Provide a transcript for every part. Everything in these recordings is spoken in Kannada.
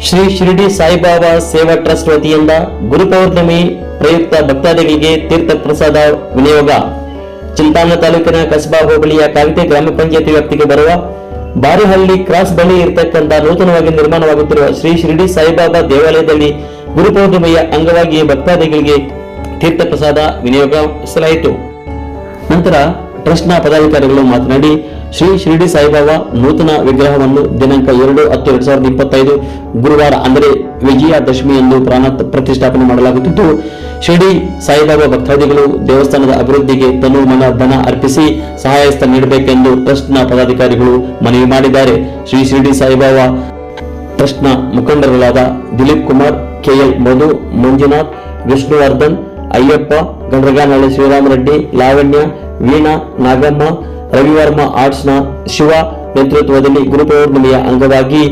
ಶ್ರೀ ಶಿರಡಿ ಸಾಯಿಬಾಬಾ ಸೇವಾ ಟ್ರಸ್ಟ್ ವತಿಯಿಂದ ಗುರುಪೌರ್ಣಮಿ ಪ್ರಯುಕ್ತ ಭಕ್ತಾದಿಗಳಿಗೆ ತೀರ್ಥ ಪ್ರಸಾದ ವಿನಿಯೋಗ. ಚಿಂತಾನ ತಾಲೂಕಿನ ಕಸಬಾ ಹೋಬಳಿಯ ಕಾವಿತೆ ಗ್ರಾಮ ಪಂಚಾಯತಿ ವ್ಯಾಪ್ತಿಗೆ ಬರುವ ಬಾರಿಹಳ್ಳಿ ಕ್ರಾಸ್ ಬಳಿ ಇರತಕ್ಕಂತ ನೂತನವಾಗಿ ನಿರ್ಮಾಣವಾಗುತ್ತಿರುವ ಶ್ರೀ ಶಿರಡಿ ಸಾಯಿಬಾಬಾ ದೇವಾಲಯದಲ್ಲಿ ಗುರುಪೌರ್ಣಿಮೆಯ ಅಂಗವಾಗಿ ಭಕ್ತಾದಿಗಳಿಗೆ ತೀರ್ಥ ಪ್ರಸಾದ ವಿನಿಯೋಗಿಸಲಾಯಿತು ನಂತರ ಟ್ರಸ್ಟ್ನ ಪದಾಧಿಕಾರಿಗಳು ಮಾತನಾಡಿ, ಶ್ರೀ ಶಿರಡಿ ಸಾಯಿಬಾಬಾ ನೂತನ ವಿಗ್ರಹವನ್ನು ದಿನಾಂಕ ಎರಡು ಹತ್ತು ಎರಡ್ ಸಾವಿರದ ಇಪ್ಪತ್ತೈದು ಗುರುವಾರ, ಅಂದರೆ ವಿಜಯದಶಮಿಯಂದು ಪ್ರಾಣ ಪ್ರತಿಷ್ಠಾಪನೆ ಮಾಡಲಾಗುತ್ತಿದ್ದು, ಶಿರಡಿ ಸಾಯಿಬಾಬಾ ಭಕ್ತಾದಿಗಳು ದೇವಸ್ಥಾನದ ಅಭಿವೃದ್ಧಿಗೆ ತನು ಮನ ಧನ ಅರ್ಪಿಸಿ ಸಹಾಯಸ್ಥ ನೀಡಬೇಕೆಂದು ಟ್ರಸ್ಟ್ನ ಪದಾಧಿಕಾರಿಗಳು ಮನವಿ ಮಾಡಿದ್ದಾರೆ. ಶ್ರೀ ಶಿರಡಿ ಸಾಯಿಬಾಬಾ ಟ್ರಸ್ಟ್ನ ಮುಖಂಡರುಗಳಾದ ದಿಲೀಪ್ ಕುಮಾರ್ ಕೆಎಲ್ ಮಧು, ಮಂಜುನಾಥ್, ವಿಷ್ಣುವರ್ಧನ್ ಅಯ್ಯಪ್ಪ ಗಂಡ್ರಗಾನಹಳ್ಳಿ ಶ್ರೀರಾಮರೆಡ್ಡಿ ಲಾವಣ್ಯ, ವೀಣಾ, ನಾಗಮ್ಮ, ರವಿವರ್ಮ ಆರ್ಟ್ಸ್ನ ಶಿವ ನೇತೃತ್ವದಲ್ಲಿ ಗುರುಪೌರ್ಣಿಮೆಯ ಅಂಗವಾಗಿ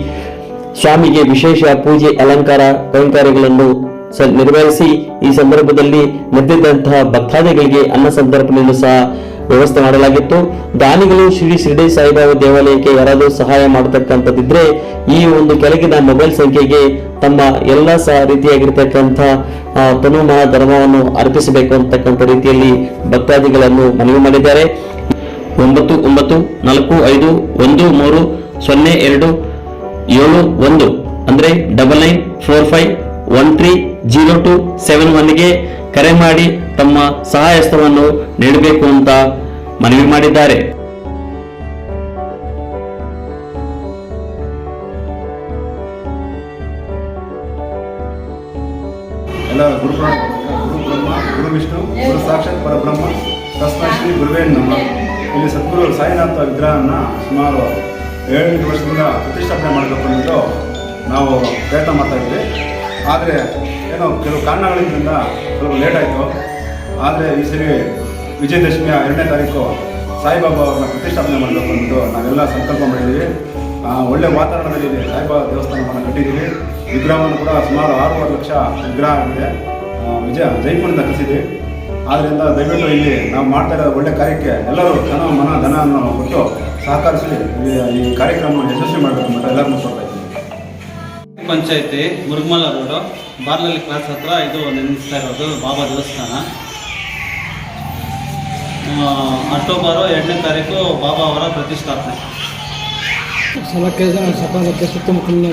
ಸ್ವಾಮಿಗೆ ವಿಶೇಷ ಪೂಜೆ, ಅಲಂಕಾರ ಕೈಂಕಾರ್ಯಗಳನ್ನು ನಿರ್ವಹಿಸಿ ಈ ಸಂದರ್ಭದಲ್ಲಿ ನೆರೆದಿದ್ದಂತಹ ಭಕ್ತಾದಿಗಳಿಗೆ ಅನ್ನ ಸಂದರ್ಭದಲ್ಲೂ ಸಹ ವ್ಯವಸ್ಥೆ ಮಾಡಲಾಗಿತ್ತು. ದಾನಿಗಳು ಶ್ರೀ ಶಿರಡಿ ಸಾಯಿಬಾಬಾ ದೇವಾಲಯಕ್ಕೆ ಯಾರಾದರೂ ಸಹಾಯ ಮಾಡತಕ್ಕಂಥದ್ದಿದ್ರೆ ಈ ಒಂದು ಕೆಳಗಿನ ಮೊಬೈಲ್ ಸಂಖ್ಯೆಗೆ ತಮ್ಮ ಎಲ್ಲ ಸಹ ರೀತಿಯಾಗಿರ್ತಕ್ಕಂಥ ತನು ಧರ್ಮವನ್ನು ಅರ್ಪಿಸಬೇಕು ಅಂತಕ್ಕಂಥ ರೀತಿಯಲ್ಲಿ ಭಕ್ತಾದಿಗಳನ್ನು ಮನವಿ ಮಾಡಿದ್ದಾರೆ. ಒಂಬತ್ತು ಒಂಬತ್ತು, ನಾಲ್ಕು, ಐದು, ಒಂದು, ಮೂರು, ಸೊನ್ನೆ, ಎರಡು, ಏಳು, ಒಂದು, ಅಂದ್ರೆ double nine four five one three zero two seven ಒನ್ಗೆ ಕರೆ ಮಾಡಿ ತಮ್ಮ ಸಹಾಯಸ್ತವನ್ನು ನೀಡಬೇಕು ಅಂತ ಮನವಿ ಮಾಡಿದ್ದಾರೆ. ಎಲ್ಲ ಗುರು ವಿಷ್ಣು, ಗುರು ಸಾಕ್ಷಾತ್ ಪರಬ್ರಹ್ಮ ಶ್ರೀ ಇಲ್ಲಿ ಸದ್ಗುರು ಸಾಯಿನಾಥ ವಿಗ್ರಹನ ಸುಮಾರು ಏಳೆಂಟು ವರ್ಷದಿಂದ ಪ್ರತಿಷ್ಠಾಪನೆ ಮಾಡಬೇಕು ನಾವು ಪ್ರಯತ್ನ ಮಾಡ್ತಾ ಇದ್ವಿ ಆದರೆ ಏನೋ ಕೆಲವು ಕಾರಣಗಳಿಂದ ಸ್ವಲ್ಪ ಲೇಟ್ ಆಯಿತು. ಆದರೆ ಈ ಸರಿ ವಿಜಯದಶಮಿಯ ಎರಡನೇ ತಾರೀಕು ಸಾಯಿಬಾಬಾ ಅವ್ರನ್ನ ಪ್ರತಿಷ್ಠಾಪನೆ ಮಾಡಬೇಕು ಅಂದ್ಬಿಟ್ಟು ನಾವೆಲ್ಲ ಸಂಕಲ್ಪ ಮಾಡಿದ್ದೀವಿ. ಒಳ್ಳೆ ವಾತಾವರಣದಲ್ಲಿ ಸಾಯಿಬಾಬಾ ದೇವಸ್ಥಾನವನ್ನು ಕಟ್ಟಿದ್ದೀವಿ. ವಿಗ್ರಹವನ್ನು ಕೂಡ ಸುಮಾರು ಆರೂವರೆ ಲಕ್ಷ ವಿಗ್ರಹ ಆಗಿದೆ. ವಿಜಯ ಜೈಪುರದಿಂದ ಕಲಿಸಿದ್ವಿ ಆದ್ದರಿಂದ ದಯವಿಟ್ಟು ಇಲ್ಲಿ ನಾವು ಮಾಡ್ತಾ ಇರೋ ಒಳ್ಳೆ ಕಾರ್ಯಕ್ಕೆ ಎಲ್ಲರೂ ಧನ, ಮನ ಧನವನ್ನು ಕೊಟ್ಟು ಸಹಕರಿಸಿ ಈ- ಕಾರ್ಯಕ್ರಮವನ್ನು ಯಶಸ್ವಿ ಮಾಡಬೇಕು ಅಂತ ಎಲ್ಲರೂ ಕೊಡ್ತಾ ಪಂಚಾಯತಿ ಮುರುಗಮಲ ರೋಡು. ಬಾರ್ಲಲ್ಲಿ ಕ್ಲಾಸ್ ಹತ್ರ ಇದು ನಿರ್ಮಿಸ್ತಾ ಇರೋದು ಬಾಬಾ ದೇವಸ್ಥಾನ. ಅಕ್ಟೋಬರ್ ಎರಡನೇ ತಾರೀಕು ಬಾಬಾ ಅವರ ಪ್ರತಿಷ್ಠಾಪನೆ. ಸಕಾಲಕ್ಕೆ ಸುತ್ತಮುತ್ತಲಿನ